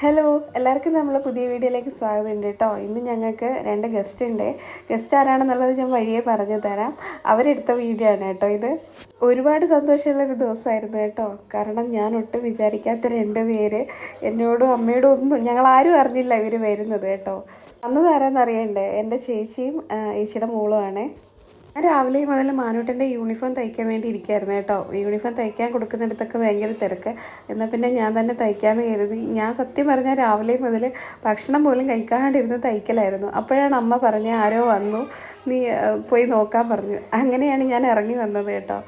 Hello എല്ലാവർക്കും നമ്മളെ പുതിയ വീഡിയോയിലേക്ക് സ്വാഗതം ഉണ്ട് കേട്ടോ. ഇന്ന് ഞങ്ങൾക്ക് രണ്ട് ഗസ്റ്റ് ഉണ്ട്. ഗസ്റ്റ് ആരാണെന്നുള്ളത് ഞാൻ വഴിയെ പറഞ്ഞു തരാം. അവരെടുത്ത വീഡിയോ ആണ് കേട്ടോ ഇത്. ഒരുപാട് സന്തോഷമുള്ളൊരു ദിവസമായിരുന്നു കേട്ടോ. കാരണം ഞാൻ ഒട്ടും വിചാരിക്കാത്ത രണ്ട് പേര് എന്നോടും അമ്മയോടും ഒന്നും ഞങ്ങൾ ആരും അറിഞ്ഞില്ല ഇവർ വരുന്നത് കേട്ടോ. അന്നത് ആരാന്നറിയണ്ടേ? എന്റെ ചേച്ചിയും ഏച്ചിയുടെ മോളുമാണ് ഞാൻ രാവിലെ മുതൽ മാനൂട്ടന്റെ യൂണിഫോം തയ്ക്കാൻ വേണ്ടി ഇരിക്കുകയായിരുന്നു കേട്ടോ. യൂണിഫോം തയ്ക്കാൻ കൊടുക്കുന്നിടത്തൊക്കെ ഭയങ്കര തിരക്ക്. എന്നാൽ പിന്നെ ഞാൻ തന്നെ തയ്ക്കാമെന്ന് കരുതി. ഞാൻ സത്യം പറഞ്ഞാൽ രാവിലെ മുതൽ ഭക്ഷണം പോലും കഴിക്കാണ്ടിരുന്ന് തയ്ക്കലായിരുന്നു. അപ്പോഴാണ് അമ്മ പറഞ്ഞ ആരോ വന്നു. നീ പോയി നോക്കാൻ പറഞ്ഞു. അങ്ങനെയാണ് ഞാൻ ഇറങ്ങി വന്നത് കേട്ടോ.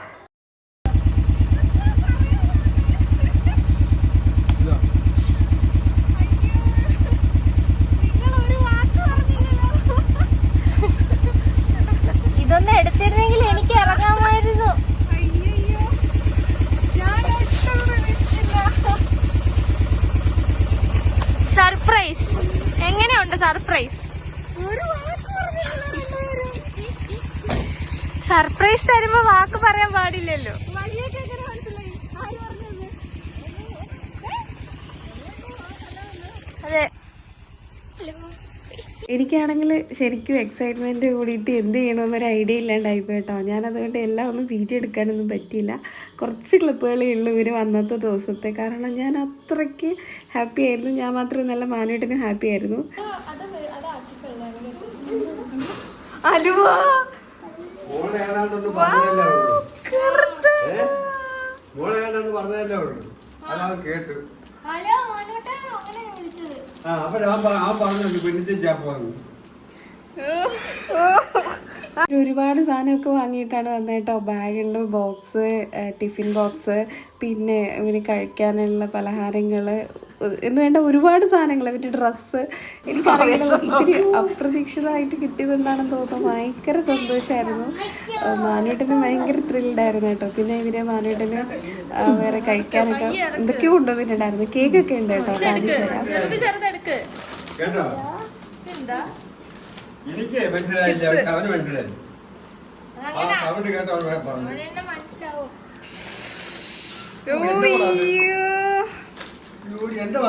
സർപ്രൈസ് സർപ്രൈസ് തരുമ്പോ വാക്ക് പറയാൻ പാടില്ലല്ലോ അതെ എനിക്കാണെങ്കിൽ ശരിക്കും എക്സൈറ്റ്മെന്റ് കൂടിയിട്ട് എന്ത് ചെയ്യണമെന്നൊരു ഐഡിയ ഇല്ലാണ്ടായി കേട്ടോ. ഞാൻ അതുകൊണ്ട് എല്ലാം ഒന്നും വീഡിയോ എടുക്കാനൊന്നും പറ്റിയില്ല. കുറച്ച് ക്ലിപ്പുകളേ ഉള്ളൂ ഇവർ വന്നത്തെ ദിവസത്തെ. കാരണം ഞാൻ അത്രയ്ക്ക് ഹാപ്പി ആയിരുന്നു. ഞാൻ മാത്രം നല്ല മാനുവേട്ടനും ഹാപ്പി ആയിരുന്നു. അലുവ! പറഞ്ഞതല്ലേ ഉള്ളൂ. കേട്ടു. ഹലോ ഒരുപാട് സാധനമൊക്കെ വാങ്ങിയിട്ടാണ് വന്നത് കേട്ടോ. ബാഗുണ്ട് ബോക്സ് ടിഫിൻ ബോക്സ് പിന്നെ ഇവന് കഴിക്കാനുള്ള പലഹാരങ്ങൾ എന്ന് വേണ്ട ഒരുപാട് സാധനങ്ങൾ ഇവന്റെ ഡ്രസ്സ്. എനിക്കറിയില്ല ഒത്തിരി അപ്രതീക്ഷിതമായിട്ട് കിട്ടിയതുകൊണ്ടാണെന്ന് തോന്നുന്നു. ഭയങ്കര സന്തോഷമായിരുന്നു മാനുവേട്ടന് ഭയങ്കര ത്രില്ഡായിരുന്നു കേട്ടോ. പിന്നെ ഇവർ മാനുവേട്ടന് വേറെ കഴിക്കാനൊക്കെ എന്തൊക്കെയോ കൊണ്ടുവന്നിട്ടുണ്ടായിരുന്നു. കേക്കൊക്കെ ഉണ്ട് കേട്ടോ കാണിച്ചു തരാം എനിക്ക് മനസ്സിലായില്ല അവന് മനസ്സിലായി അവന് കേട്ടോ പറഞ്ഞു. എന്താ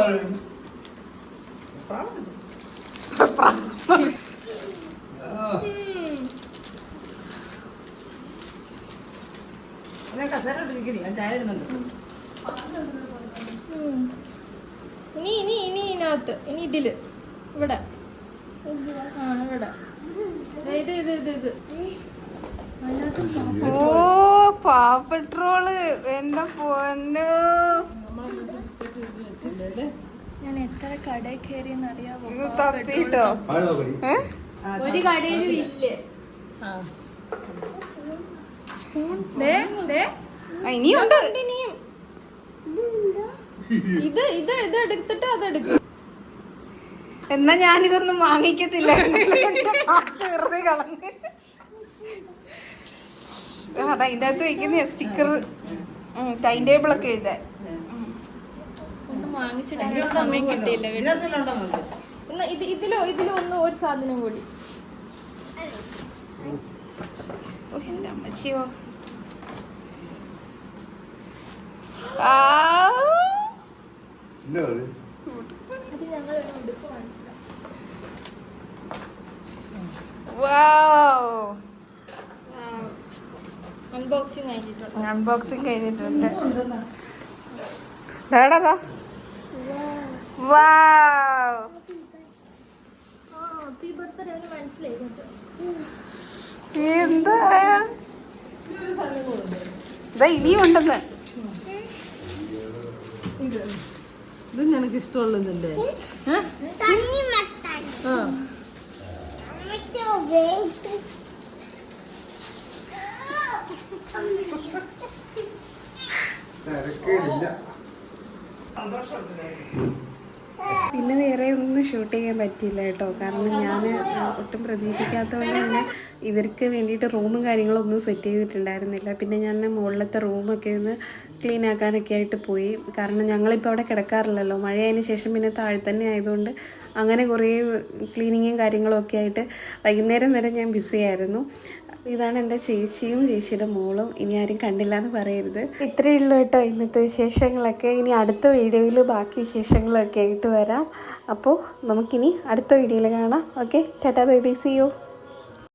ഇനി ഇനി ഇനി ഇതിനകത്ത് ഇനി ഇതിൽ. ഇവിടെ. ആ ഇവിടെ. ദേ ഇത് ഇത് ഇത് ഓ പാപ്പട്രോൾ എന്റെ പൊന്നു. ഞാൻ എത്ര കടയിൽ? ഒരു കടയിലും ഇല്ലേ. ഇനിയുണ്ട്. ഇനിയും. ഇത് ഇത് ഇത് എടുത്തിട്ട് എന്നാ ഞാനിതൊന്നും വാങ്ങിക്കത്തില്ല. കാശ് വെറുതെ കളഞ്ഞ്. ആ, അതാ അതിന്റെ അകത്ത് വെക്കുന്ന സ്റ്റിക്കർ ടൈം ടേബിൾ ഒക്കെ എഴുതാൻ. ഒന്നും വാങ്ങിച്ചിടാനുള്ള സമയം കിട്ടിയില്ല കേട്ടോ. എന്നാ ഇത് ഇതിലോ ഇതിലോ ഒന്ന് ഒരു സാധനം കൂടി. അമ്മച്ചിയോ. വാവ്. അൺബോക്സിങ് കഴിഞ്ഞിട്ടുണ്ട്. അൺബോക്സിങ് കഴിഞ്ഞിട്ടുണ്ട്. എടാ എന്താ? ഇതാ ഇനിയും ഉണ്ടെന്ന്. ഇത് നിനക്ക് ഇഷ്ടമുള്ളതല്ലേ ആ. പിന്നെ വേറെ ഒന്നും ഷൂട്ട് ചെയ്യാൻ പറ്റിയില്ല കേട്ടോ. കാരണം ഞാൻ ഒട്ടും പ്രതീക്ഷിക്കാത്തതുകൊണ്ട് തന്നെ ഇവർക്ക് വേണ്ടിയിട്ട് റൂമും കാര്യങ്ങളും ഒന്നും സെറ്റ് ചെയ്തിട്ടുണ്ടായിരുന്നില്ല. പിന്നെ ഞാൻ മുകളിലത്തെ റൂമൊക്കെ ഒന്ന് ക്ലീൻ ആക്കാനൊക്കെ ആയിട്ട് പോയി. കാരണം ഞങ്ങളിപ്പോൾ അവിടെ കിടക്കാറില്ലല്ലോ. മഴയതിന് ശേഷം പിന്നെ താഴെ തന്നെ ആയതുകൊണ്ട് അങ്ങനെ കുറേ ക്ലീനിങ്ങും കാര്യങ്ങളും ഒക്കെ ആയിട്ട് വൈകുന്നേരം വരെ ഞാൻ ബിസി ആയിരുന്നു. ഇതാണ് എന്റെ ചേച്ചിയും ചേച്ചിയുടെ മോളും. ഇനി ആരും കണ്ടില്ല എന്ന് പറയരുത്. ഇത്രയേ ഉള്ളൂ കേട്ടോ ഇന്നത്തെ വിശേഷങ്ങളൊക്കെ. ഇനി അടുത്ത വീഡിയോയിൽ ബാക്കി വിശേഷങ്ങളൊക്കെ ആയിട്ട് വരാം. അപ്പോൾ നമുക്കിനി അടുത്ത വീഡിയോയിൽ കാണാം. Okay? Tata bye bye. See you